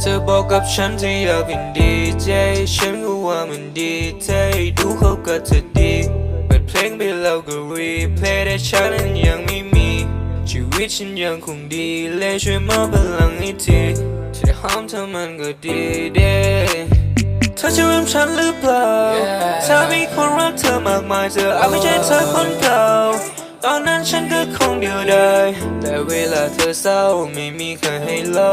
เธอบอกกับฉันเธออยากเป็นดีเจฉันก็ว่ามันดีเธอดูเขาก็เธอดีเปิดเพลงไปแล้วก็รีเพลย์แต่ฉันนั้นยังไม่มีชีวิตฉันยังคงดีเลยช่วยมอบพลังให้ทีที่ห้ามเธอมันก็ดีเด้เธอจะลืมฉันหรือเปล่าถ้ามีคนรักเธอมากมายเธออาจไม่ใช่เธอคนเก่าตอนนั้นฉัน ก็คงเดียวดายแต่เวลาเธอเศร้าไม่มีใครให้เล่า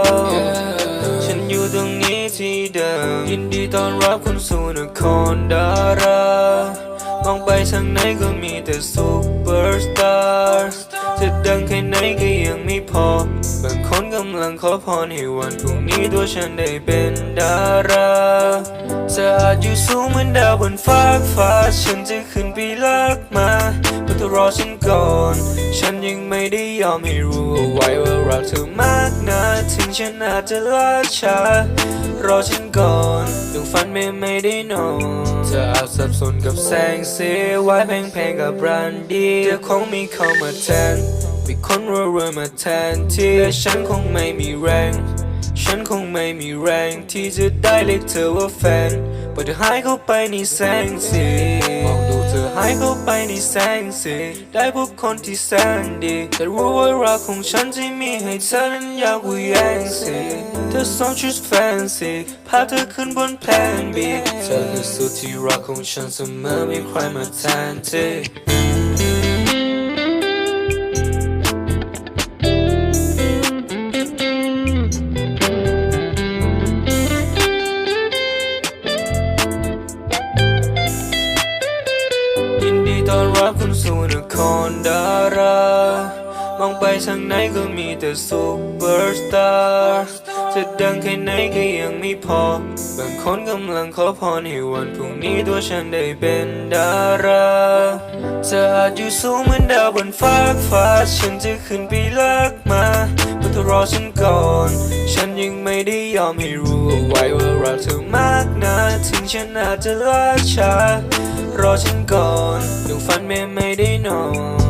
ฉันอยู่ตรงนี้ที่เดิม ยินดีต้อนรับคุณสู่นครดารามองไปทางไหนก็มีแต่ซูเปอร์สตาร์จะดังแค่ไหนก็ยังไม่พอ บางคนกำลังขอพรให้วันพรุ่งนี้ตัวฉันได้เป็นดาราจะอาจอยู่สูงเหมือนดาวบนฟากฟ้า ฉันจะขึ้นไปลักมาเพื่อเธอรอฉันก่อน ฉันยังไม่ได้ยอมให้รู้เอาไว้ว่ารักเธอมากนะถึงฉันอาจจะล่าช้ารอฉันก่อนดวงฝันไม่ไม่ได้นอนเธออาจสับสนกับแสงสีไว้แพงๆกับรันดีเธอคงมีเข้ามาแทนมีคนรวยๆมาแทนที่และฉันคงไม่มีแรงฉันคงไม่มีแรงที่จะได้เรียกเธอว่าแฟนปล่อยเธอหายเข้าไปในแสงสีมองด หายเข้าไปในแสงสีได้พบคนที่แสนดี แต่รู้ว่ารักของฉันที่มีให้เธอนั้นยากกว่าแย่งสีเธอสองชุดแฟนซีพาเธอขึ้นบนแผนบีเธอคือสุดที่รักของฉันเสมอไม่ใครมาแทนที่ นดารา มองไปทางไหนก็มีแต่ซูเปอร์สตาร์จะดังแค่ไหนก็ยังไม่พอ บางคนกำลังขอพรให้วันพรุ่งนี้ตัวฉันได้เป็นดาราเธออาจอยู่สูงเหมือนดาวบนฟากฟ้า ฉันจะขึ้นไปลักมาเพื่อเธอรอฉันก่อน ฉันยังไม่ได้ยอมให้รู้เอาไว้ว่ารักเธอมากนะ ถึงฉันอาจจะล่าช้ารอฉันก่อนดวงฝันไม่ไม่ได้นอน